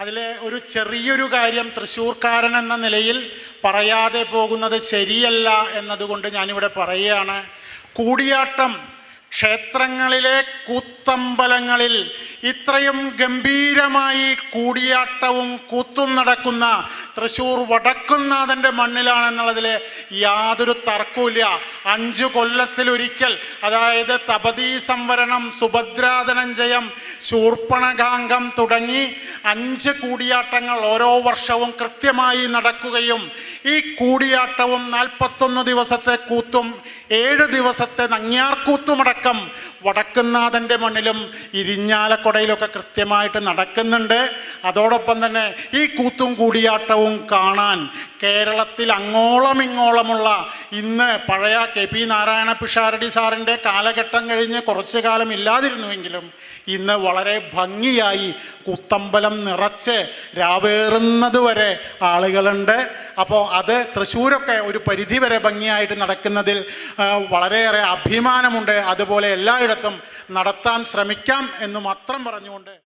അതിലെ ഒരു ചെറിയൊരു കാര്യം തൃശ്ശൂർക്കാരൻ എന്ന നിലയിൽ പറയാതെ പോകുന്നത് ശരിയല്ല എന്നതുകൊണ്ട് ഞാനിവിടെ പറയുകയാണ്. കൂടിയാട്ടം ക്ഷേത്രങ്ങളിലെ കൂത്തമ്പലങ്ങളിൽ ഇത്രയും ഗംഭീരമായി കൂടിയാട്ടവും കൂത്തും നടക്കുന്ന തൃശ്ശൂർ വടക്കുന്നാഥന്റെ മണ്ണിലാണെന്നുള്ളതിൽ യാതൊരു തർക്കവുമില്ല. അഞ്ചു കൊല്ലത്തിലൊരിക്കൽ അതായത് തപതീ സംവരണം സുഭദ്രാധനഞ്ജയം ശൂർപ്പണകാംഗം തുടങ്ങി അഞ്ച് കൂടിയാട്ടങ്ങൾ ഓരോ വർഷവും കൃത്യമായി നടക്കുകയും ഈ കൂടിയാട്ടവും നാൽപ്പത്തൊന്ന് ദിവസത്തെ കൂത്തും ഏഴ് ദിവസത്തെ നങ്ങ്യാർക്കൂത്തുമടക്കം വടക്കുന്നാഥന്റെ മണ്ണിലും ഇരിഞ്ഞാലക്കുടയിലൊക്കെ കൃത്യമായിട്ട് നടക്കുന്നുണ്ട്. അതോടൊപ്പം തന്നെ ഈ കൂത്തും കൂടിയാട്ടവും കാണാൻ കേരളത്തിൽ അങ്ങോളം ഇങ്ങോളമുള്ള ഇന്ന് പഴയ കെ പി നാരായണ പിഷാരടി സാറിന്റെ കാലഘട്ടം കഴിഞ്ഞ് കുറച്ച് കാലം ഇല്ലാതിരുന്നുവെങ്കിലും ഇന്ന് വളരെ ഭംഗിയായി കുത്തമ്പലം നിറച്ച് രാവേറുന്നത് വരെ ആളുകളുണ്ട്. അപ്പോൾ അത് തൃശ്ശൂരൊക്കെ ഒരു പരിധി വരെ ഭംഗിയായിട്ട് നടക്കുന്നതിൽ വളരെയേറെ അഭിമാനമുണ്ട്. അതുപോലെ എല്ലായിടത്തും നടത്താൻ ശ്രമിക്കാം എന്ന് മാത്രം പറഞ്ഞുകൊണ്ട്